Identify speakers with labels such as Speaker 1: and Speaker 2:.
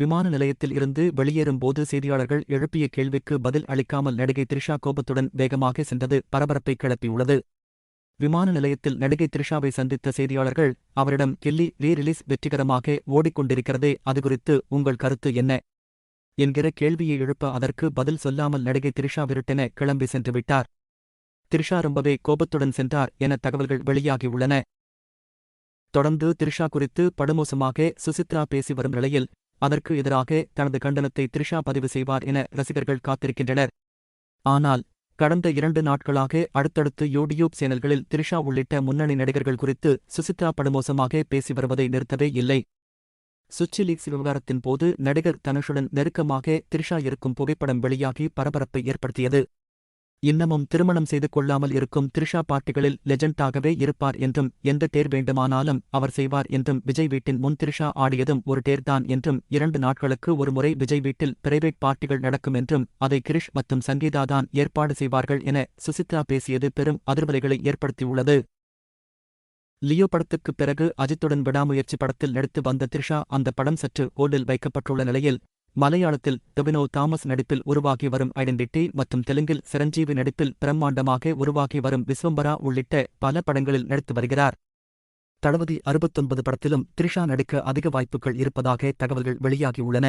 Speaker 1: விமான நிலையத்தில் இருந்து வெளியேறும் போது செய்தியாளர்கள் எழுப்பிய கேள்விக்கு பதில் அளிக்காமல் நடிகை த்ரிஷா கோபத்துடன் வேகமாக சென்றது பரபரப்பை கிளப்பியுள்ளது. விமான நிலையத்தில் நடிகை த்ரிஷாவை சந்தித்த செய்தியாளர்கள் அவரிடம் கில்லி ரீ ரிலீஸ் வெற்றிகரமாக ஓடிக்கொண்டிருக்கிறதே அது குறித்து உங்கள் கருத்து என்ன என்கிற கேள்வியை எழுப்ப அதற்கு பதில் சொல்லாமல் நடிகை த்ரிஷா விருட்டென கிளம்பி சென்று விட்டார். த்ரிஷா ரொம்பவே கோபத்துடன் சென்றார் என தகவல்கள் வெளியாகியுள்ளன. தொடர்ந்து த்ரிஷா குறித்து படுமோசமாக சுசித்ரா பேசி வரும் நிலையில் அதற்கு எதிராக தனது கண்டனத்தை த்ரிஷா பதிவு செய்வார் என ரசிகர்கள் காத்திருக்கின்றனர். ஆனால் கடந்த இரண்டு நாட்களாக அடுத்தடுத்து யூடியூப் சேனல்களில் த்ரிஷா உள்ளிட்ட முன்னணி நடிகர்கள் குறித்து சுசித்ரா படுமோசமாக பேசி வருவதை நிறுத்தவே இல்லை. சுச்சி லீக்ஸ் விவகாரத்தின் போது நடிகர் தனுஷுடன் நெருக்கமாக த்ரிஷா இருக்கும் புகைப்படம் வெளியாகி பரபரப்பை ஏற்படுத்தியது. இன்னமும் திருமணம் செய்து கொள்ளாமல் இருக்கும் த்ரிஷா பாட்டிகளில் லெஜண்டாகவே இருப்பார் என்றும் எந்த டேர் வேண்டுமானாலும் அவர் செய்வார் என்றும் விஜய் வீட்டின் முன் த்ரிஷா ஆடியதும் ஒரு டேர்தான் என்றும் இரண்டு நாட்களுக்கு ஒருமுறை விஜய் வீட்டில் பிரைவேட் பார்ட்டிகள் நடக்கும் என்றும் அதை கிரிஷ் மற்றும் சங்கீதா தான் ஏற்பாடு செய்வார்கள் என சுசித்ரா பேசியது பெரும் அதிர்வலைகளை ஏற்படுத்தியுள்ளது. லியோ படத்துக்குப் பிறகு அஜித்துடன் விடாமுயற்சி படத்தில் நடித்து வந்த த்ரிஷா அந்த படம் சற்று ஹோல்டில் வைக்கப்பட்டுள்ள நிலையில் மலையாளத்தில் டொபினோ தாமஸ் நடிப்பில் உருவாகி வரும் ஐடென்டிட்டி மற்றும் தெலுங்கில் சிரஞ்சீவி நடிப்பில் பிரம்மாண்டமாக உருவாகி வரும் விஸ்வம்பரா உள்ளிட்ட பல படங்களில் நடித்து வருகிறார். தளபதி அறுபத்தொன்பது படத்திலும் த்ரிஷா நடிக்க அதிக வாய்ப்புகள் இருப்பதாக தகவல்கள் வெளியாகியுள்ளன